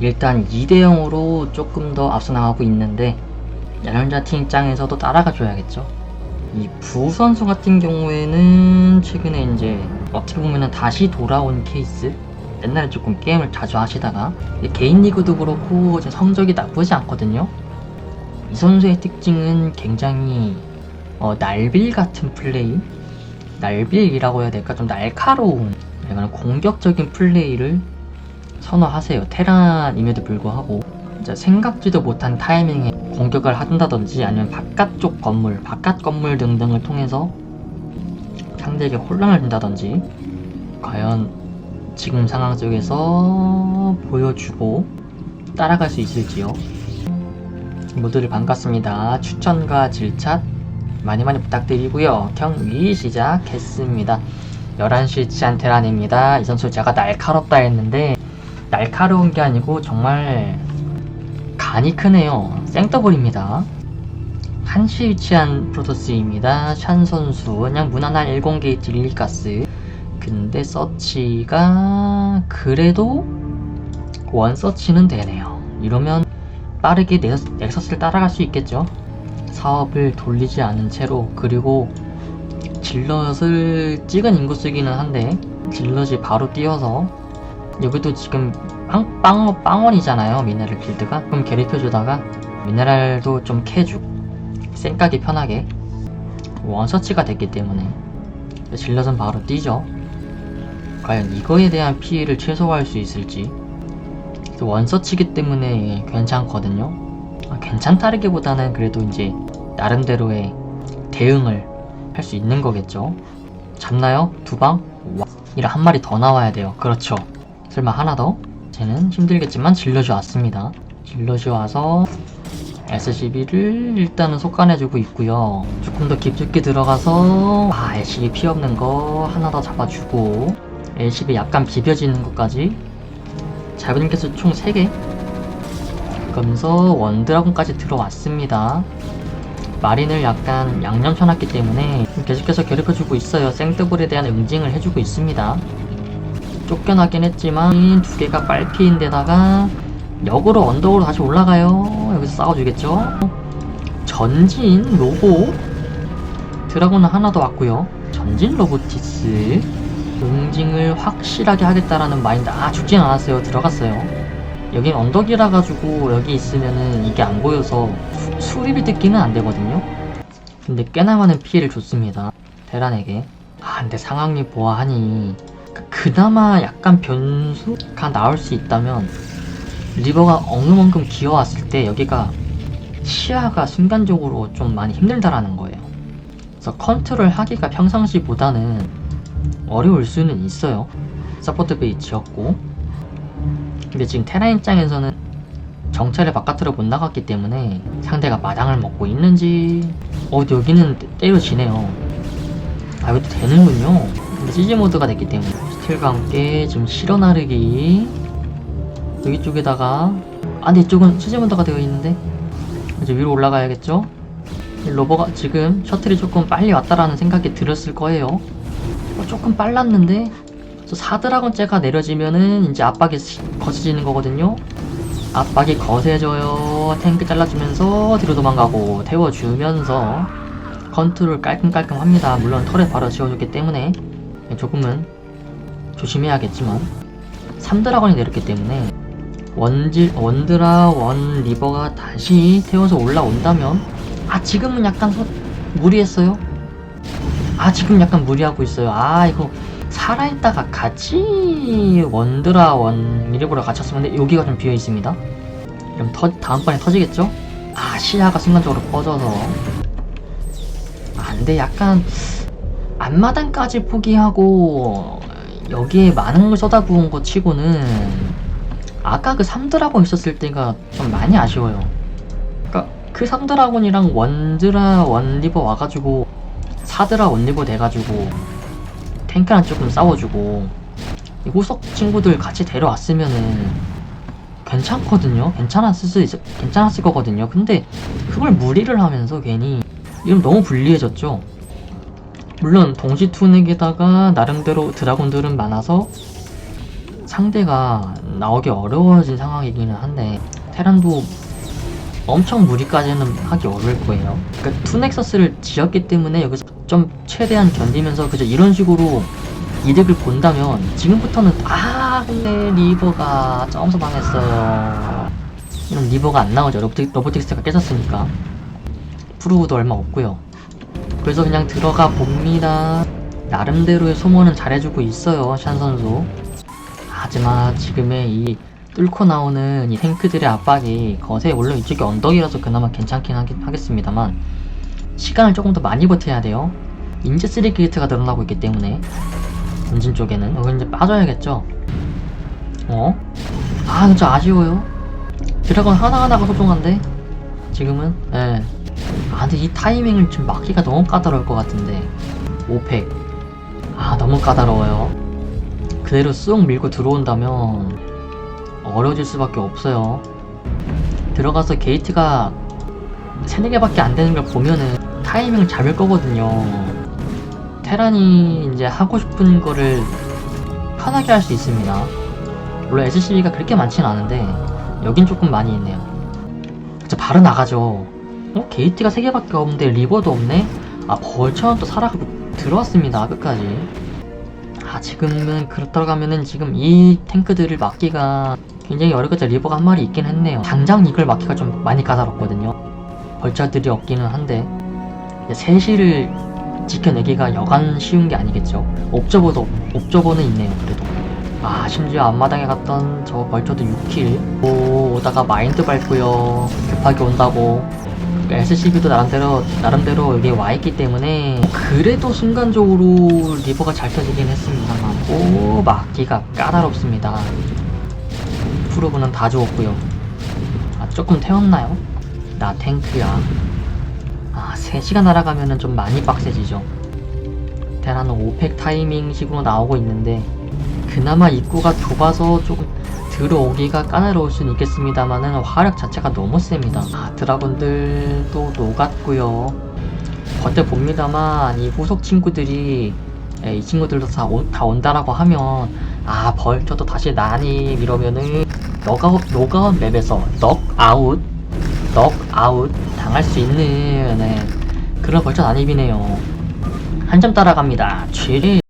일단 2대0으로 조금 더 앞서 나가고 있는데 야련자 팀 입장에서도 따라가 줘야겠죠. 이 부 선수 같은 경우에는 최근에 이제 어떻게 보면은 다시 돌아온 케이스. 옛날에 조금 게임을 자주 하시다가 개인 리그도 그렇고 성적이 나쁘지 않거든요. 이 선수의 특징은 굉장히 어, 날빌 같은 플레이, 날빌이라고 해야 될까 좀 날카로운 약간 공격적인 플레이를 선호하세요. 테란임에도 불구하고 생각지도 못한 타이밍에 공격을 한다든지 아니면 바깥쪽 건물, 바깥 건물 등등을 통해서 상대에게 혼란을 준다든지 과연 지금 상황 속에서 보여주고 따라갈 수 있을지요. 모두들 반갑습니다. 추천과 질착 많이 많이 부탁드리고요. 경기 시작했습니다. 11시 치안 테란입니다. 이 선수 제가 날카롭다 했는데 날카로운 게 아니고 정말 간이 크네요. 생더블입니다. 한시 위치한 프로토스입니다. 샨 선수 그냥 무난한 10게이트 릴리가스 근데 서치가 그래도 원 서치는 되네요. 이러면 빠르게 넥- 넥서스 를 따라갈 수 있겠죠. 사업을 돌리지 않은 채로 그리고 질럿을 찍은 인구수기는 한데 질럿이 바로 뛰어서 여기도 지금 빵, 빵, 빵원이잖아요 미네랄 빌드가 그럼 괴롭혀주다가 미네랄도 좀 캐주고 생각이 편하게 원서치가 됐기 때문에 질럿은 바로 뛰죠 과연 이거에 대한 피해를 최소화할 수 있을지 원서치기 때문에 괜찮거든요 아, 괜찮다르기보다는 그래도 이제 나름대로의 대응을 할 수 있는 거겠죠. 잡나요? 두 방? 와, 이라 한 마리 더 나와야 돼요. 그렇죠. 설마 하나 더? 쟤는 힘들겠지만 질러주 왔습니다. 질러주 와서 SCB를 일단은 속간해주고 있고요. 조금 더 깊숙이 들어가서 아 LCB 피 없는 거 하나 더 잡아주고 LCB 약간 비벼지는 것까지 잡은 개수 총 3개 그러면서 원드라곤까지 들어왔습니다. 마린을 약간 양념 쳐놨기 때문에 계속해서 괴롭혀주고 있어요. 생더블에 대한 응징을 해주고 있습니다. 쫓겨나긴 했지만 두 개가 빨피인 데다가 역으로 언덕으로 다시 올라가요. 여기서 싸워주겠죠? 전진 로보 드라곤은 하나 더 왔고요. 전진 로보티스 응징을 확실하게 하겠다라는 마인드 아 죽진 않았어요. 들어갔어요. 여긴 언덕이라 가지고 여기 있으면은 이게 안 보여서 수- 수립이 듣기는 안 되거든요. 근데 꽤나 많은 피해를 줬습니다. 테란에게. 아 근데 상황이 보아하니 그- 그나마 약간 변수가 나올 수 있다면 리버가 엉금엉금 기어왔을 때 여기가 시야가 순간적으로 좀 많이 힘들다라는 거예요. 그래서 컨트롤 하기가 평상시보다는 어려울 수는 있어요. 서포트 베이 지었고 근데 지금 테라 입장에서는 정찰을 바깥으로 못 나갔기 때문에 상대가 마당을 먹고 있는지 어 여기는 때- 때려지네요 아 이것도 되는군요 근데 CG 모드가 됐기 때문에 스틸과 함께 지금 실어 나르기 여기 쪽에다가 아 근데 이쪽은 모드가 되어 있는데 이제 위로 올라가야겠죠 이 로버가 지금 셔틀이 조금 빨리 왔다라는 생각이 들었을 거예요 어, 조금 빨랐는데 그래서 사드라곤째가 내려지면은 이제 압박이 시- 거세지는 거거든요. 압박이 거세져요. 탱크 잘라주면서 뒤로 도망가고 태워주면서 컨트롤 깔끔깔끔 합니다. 물론 털에 바로 지워줬기 때문에 조금은 조심해야겠지만 3드라곤이 내렸기 때문에 원질, 원드라, 원 리버가 다시 태워서 올라온다면 아 지금은 약간 소- 무리했어요. 아 지금 약간 무리하고 있어요. 아 이거 살아있다가 같이 원드라 원 미리보라 갇혔으면 근데 여기가 좀 비어 있습니다. 그럼 터, 다음번에 터지겠죠? 아 시야가 순간적으로 꺼져서 아 근데 약간 앞마당까지 포기하고 여기에 많은 걸 쏟아부은 것 치고는 아까 그 3드라곤 있었을 때가 좀 많이 아쉬워요. 그니까 그 3드라곤이랑 원드라 원리버 와가지고 4드라 원리버 돼가지고 탱크랑 조금 싸워주고 이 호석 친구들 같이 데려왔으면은 괜찮거든요. 괜찮았을 수 있, 괜찮았을 거거든요. 근데 그걸 무리를 하면서 괜히 이름 너무 불리해졌죠. 물론 동시 투넥에다가 나름대로 드라곤들은 많아서 상대가 나오기 어려워진 상황이기는 한데 테란도 엄청 무리까지는 하기 어려울 거예요. 그러니까 투넥서스를 지었기 때문에 여기서 좀 최대한 견디면서 그저 이런 식으로 이득을 본다면 지금부터는 아 근데 리버가 점수 망했어요. 이런 리버가 안 나오죠. 로보틱, 로보틱스가 깨졌으니까 프로브도 얼마 없고요. 그래서 그냥 들어가 봅니다. 나름대로의 소모는 잘해주고 있어요, 샨 선수. 하지만 지금의 이 뚫고 나오는 이 탱크들의 압박이 거세 물론 이쪽이 언덕이라서 그나마 괜찮긴 하겠, 하겠습니다만 시간을 조금 더 많이 버텨야 돼요. 인제 3 게이트가 늘어나고 있기 때문에 엔진 쪽에는 여기 이제 빠져야겠죠. 어? 아 진짜 아쉬워요. 드래곤 하나하나가 소중한데 지금은 예. 아 근데 이 타이밍을 지금 막기가 너무 까다로울 것 같은데. 5팩 아 너무 까다로워요. 그대로 쑥 밀고 들어온다면 어려워질 수밖에 없어요. 들어가서 게이트가 3, 4개밖에 안 되는 걸 보면은 타이밍을 잡을 거거든요. 테란이 이제 하고 싶은 거를 편하게 할 수 있습니다. 물론 SCB가 그렇게 많지는 않은데 여긴 조금 많이 있네요. 저 바로 나가죠 어? 게이트가 3개밖에 없는데 리버도 없네? 아 벌처는 또 살아가고 들어왔습니다 끝까지. 아 지금은 그렇다고 하면은 지금 이 탱크들을 막기가 굉장히 어렵겠죠. 리버가 한 마리 있긴 했네요. 당장 이걸 막기가 좀 많이 까다롭거든요. 벌처들이 없기는 한데 이제 3시를 지켜내기가 여간 쉬운 게 아니겠죠. 옵저버도 옵저버는 있네요 그래도. 아 심지어 앞마당에 갔던 저 벌처도 6킬. 오 오다가 마인드 밟고요. 급하게 온다고 SCB도 나름대로 나름대로 여기 와 있기 때문에 그래도 순간적으로 리버가 잘 펴지긴 했습니다만 오 막기가 까다롭습니다. 프로브는 다 주었고요. 아 조금 태웠나요? 나 탱크야. 아 3시간 날아가면은 좀 많이 빡세지죠. 테라는 5팩 타이밍 식으로 나오고 있는데 그나마 입구가 좁아서 조금 들어오기가 까다로울 수는 있겠습니다만은 화력 자체가 너무 셉니다. 아, 드라곤들도 녹았고요. 버텨 봅니다만 이 후속 친구들이 예, 이 친구들도 다, 온, 다 온다라고 하면 아 벌쳐도 다시 난이 이러면은 너가웃 노가웃 맵에서 넉아웃 넉아웃 당할 수 있는 네, 그런 벌쳐 난입이네요. 한 점 따라갑니다. 7위